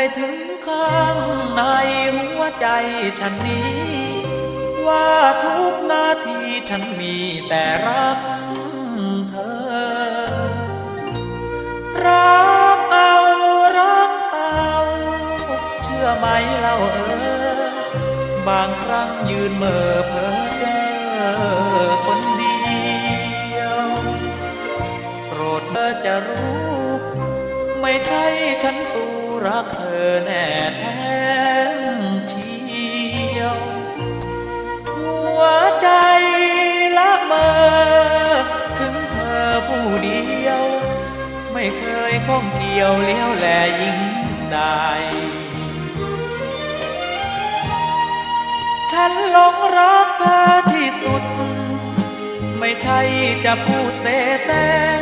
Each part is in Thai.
ไปถึงข้างในหัวใจฉันนี้ ว่าทุกนาทีฉันมีแต่รักเธอ รักเอารักเอา เชื่อไหมเล่าเออบางครั้งยืนเมื่อเพ้อเจอคนเดียวโปรดเธอจะรู้ ไม่ใช่ฉันตู รักเธอแน่แท้เชียวหัวใจละเมอถึงเธอผู้เดียว ไม่เคยข้องเกี่ยวเลี้ยวแลยิ่งใดฉันหลงรักเธอที่สุด ไม่ใช่จะพูดเตะแตง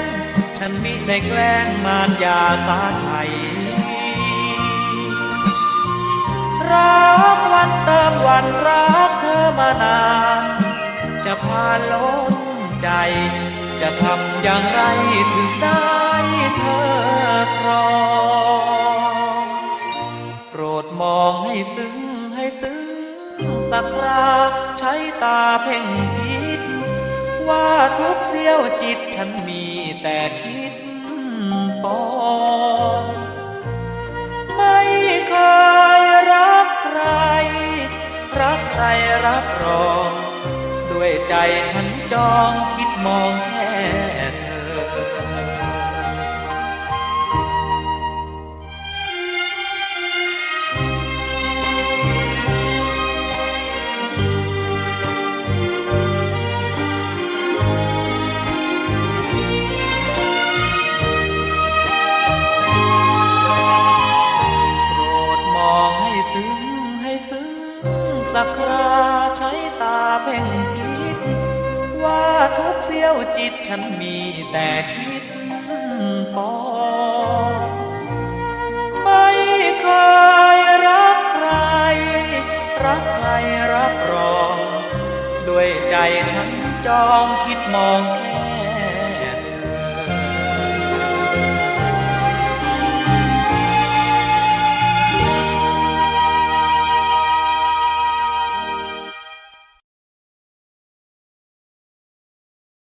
ฉันมิได้แกล้งมารยาสาไทย ฝันรักเธอมานาน จะพาล้นใจ จะทำอย่างไรถึงได้เธอครองโปรดมองให้ซึ้งให้ซึ้งสักคราใช้ตาเพ่งพิษว่าทุกเสี้ยวจิตฉันมีแต่คิด ฉันจองคิดมองแค่เธอ โปรดมองให้ซึ้งให้ซึ้งสักคราใช้ตาเพ่ง ยวจิตฉันมีแต่คิดปองไม่เคยรักใคร รักใครรับรอง ด้วยใจฉันจองคิดมองแค่